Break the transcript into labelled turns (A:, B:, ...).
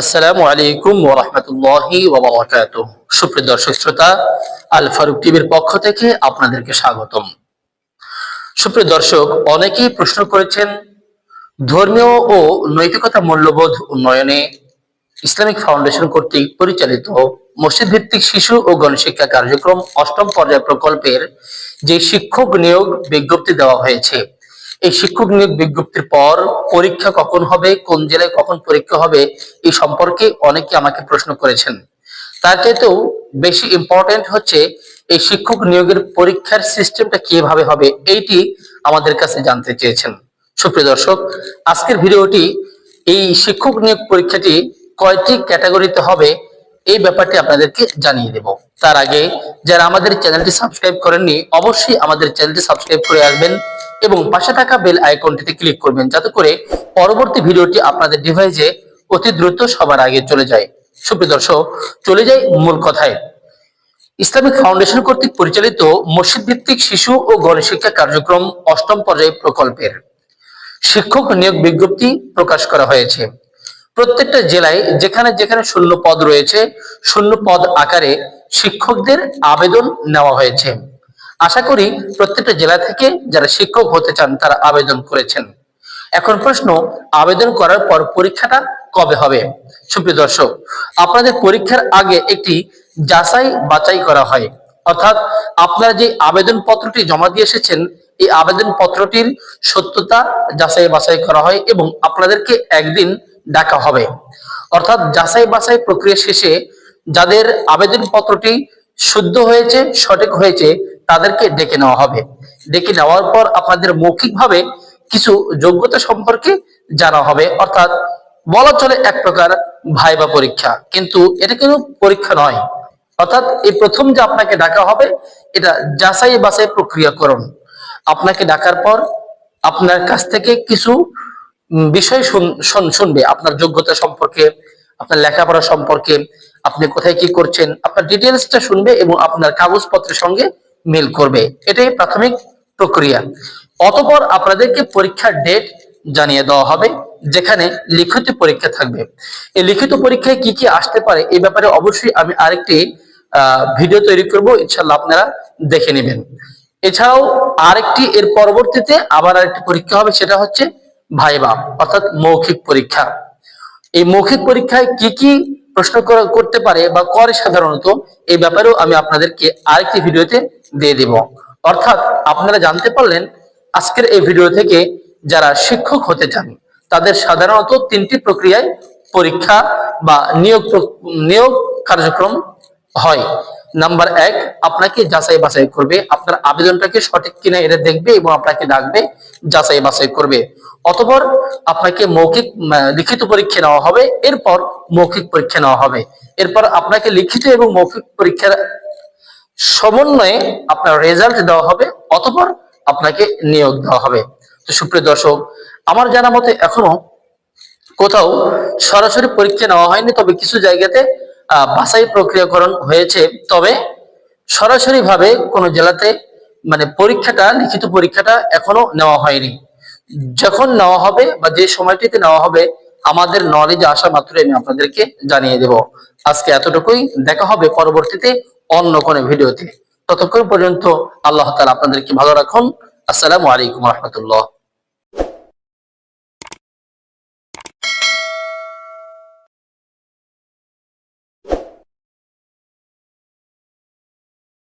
A: আসসালামু আলাইকুম ওরহমতুল্লাহি ওবরাকাত সুপ্রিয় দর্শক শ্রোতা, আল ফারুক টিভির পক্ষ থেকে আপনাদেরকে স্বাগতম। সুপ্রিয় দর্শক, অনেকেই প্রশ্ন করেছেন, ধর্মীয় ও নৈতিকতা মূল্যবোধ উন্নয়নে ইসলামিক ফাউন্ডেশন কর্তৃক পরিচালিত মসজিদ ভিত্তিক শিশু ও গণশিক্ষা কার্যক্রম অষ্টম পর্যায় প্রকল্পের যে শিক্ষক নিয়োগ বিজ্ঞপ্তি দেওয়া হয়েছে এই শিক্ষক নিয়োগ বিজ্ঞপ্তির পর পরীক্ষা কখন হবে, কোন জেলায় কখন পরীক্ষা হবে এই সম্পর্কে অনেকে আমাকে প্রশ্ন করেছেন। তার চাইতেও বেশি ইম্পর্টেন্ট হচ্ছে এই শিক্ষক নিয়োগের পরীক্ষার সিস্টেমটা কীভাবে হবে, এইটি আমাদের কাছে জানতে চেয়েছেন। সুপ্রিয় দর্শক, আজকের ভিডিওটি এই শিক্ষক নিয়োগ পরীক্ষাটি কয়টি ক্যাটাগরিতে হবে, এই ব্যাপারটি আপনাদেরকে জানিয়ে দেব। তার আগে, যারা আমাদের চ্যানেলটি সাবস্ক্রাইব করেননি, অবশ্যই আমাদের চ্যানেলটি সাবস্ক্রাইব করে আসবেন। এবং পাশে থাকা বেল আইকনটিতে ক্লিক করবেন যাতে করে পরবর্তী ভিডিওটি আপনাদের ডিভাইসে অতি দ্রুত সবার আগে চলে যায়। সুপ্রিয় দর্শক, চলে যাই মূল কথায়। ইসলামিক ফাউন্ডেশন কর্তৃক পরিচালিত মসজিদ ভিত্তিক শিশু ও গণশিক্ষা কার্যক্রম অষ্টম পর্যায় প্রকল্পের শিক্ষক নিয়োগ বিজ্ঞপ্তি প্রকাশ করা হয়েছে। প্রত্যেকটা জেলায় যেখানে যেখানে শূন্য পদ রয়েছে, শূন্য পদ আকারে শিক্ষকদের আবেদন নেওয়া হয়েছে। আশা করি প্রত্যেকটা জেলা থেকে যারা শিক্ষক হতে চান, তারা আবেদন করেছেন। এখন প্রশ্ন, আবেদন করার পর পরীক্ষাটা কবে হবে? সুপ্রিয় দর্শক, আপনাদের পরীক্ষার আগে একটি যাচাই বাছাই করা হয়। অর্থাৎ আপনারা যে আবেদন পত্রটি জমা দিয়ে এসেছেন, এই আবেদন পত্রটির সত্যতা যাচাই বাছাই করা হয় এবং আপনাদেরকে একদিন ডাকা হবে। অর্থাৎ যাচাই বাছাই প্রক্রিয়া শেষে যাদের আবেদন পত্রটি শুদ্ধ হয়েছে, সঠিক হয়েছে তাদেরকে ডেকে নেওয়া হবে। ডেকে নেওয়ার পর আপনাদের মৌখিকভাবে কিছু যোগ্যতা সম্পর্কে জানা হবে। অর্থাৎ বলা চলে এক প্রকার ভাইবা পরীক্ষা। কিন্তু এটা কিন্তু পরীক্ষা নয়। অর্থাৎ এই প্রথম যে আপনাকে ডাকা হবে, এটা যাচাই বাছাই প্রক্রিয়াকরণ। আপনাকে ডাকার পর আপনার কাছ থেকে কিছু বিষয় শুন- শুন- শুনবে। আপনার যোগ্যতা সম্পর্কে, আপনার লেখাপড়া সম্পর্কে, আপনি কোথায় কি করছেন, আপনার ডিটেলসটা শুনবে এবং আপনার কাগজপত্রের সঙ্গে মিল করবে। এটাই প্রাথমিক প্রক্রিয়া। অতপর আপনাদেরকে পরীক্ষার ডেট জানিয়ে দেওয়া হবে, যেখানে লিখিত পরীক্ষা থাকবে। এই লিখিত পরীক্ষায় কি কি আসতে পারে, এই ব্যাপারে অবশ্যই আমি আরেকটি ভিডিও তৈরি করব। ইনশাল্লাহ আপনারা দেখে নেবেন। এছাড়াও আরেকটি, এর পরবর্তীতে আবার আরেকটি পরীক্ষা হবে, সেটা হচ্ছে ভাইবা, অর্থাৎ মৌখিক পরীক্ষা। এই মৌখিক পরীক্ষায় কি কি প্রশ্ন করা- করতে পারে বা করে সাধারণত, এই ব্যাপারেও আমি আপনাদেরকে আরেকটি ভিডিওতে দিয়ে দেব। অর্থাৎ আপনারা জানতে পারলেন, আজকের এই ভিডিও থেকে যারা শিক্ষক হতে চান, তাদের সাধারণত তিনটি প্রক্রিয়ায় পরীক্ষা বা নিয়োগ নিয়োগ কার্যক্রম হয়। নাম্বার এক, আপনাকে যাচাই বাছাই করবে। আপনার আবেদনটাকে সঠিক কিনা এটা দেখবে এবং আপনাকে ডাকবে, যাচাই বাছাই করবে। অতপর আপনাকে মৌখিক লিখিত পরীক্ষা নেওয়া হবে, এরপর মৌখিক পরীক্ষা নেওয়া হবে। এরপর আপনাকে লিখিত এবং মৌখিক পরীক্ষার সমন্বয়ে আপনার রেজাল্ট দেওয়া হবে, অতপর আপনাকে নিয়োগ দেওয়া হবে। তো সুপ্রিয় দর্শক, আমার জানা মতে এখনও কোথাও সরাসরি পরীক্ষা নেওয়া হয়নি, তবে কিছু জায়গাতে বাছাই প্রক্রিয়াকরণ হয়েছে, তবে সরাসরি ভাবে কোনো জেলাতে মানে পরীক্ষাটা, লিখিত পরীক্ষাটা এখনও নেওয়া হয়নি। যখন নেওয়া হবে বা যে সময়টিতে নেওয়া হবে, আমাদের নলেজ আসা মাত্রই আমি আপনাদেরকে জানিয়ে দেব। আজকে এতটুকুই, দেখা হবে পরবর্তীতে অন্য কোনো ভিডিওতে। ততক্ষণ পর্যন্ত আল্লাহ তাআলা আপনাদেরকে ভালো রাখুন। আসসালামু আলাইকুম রহমতুল্লাহ।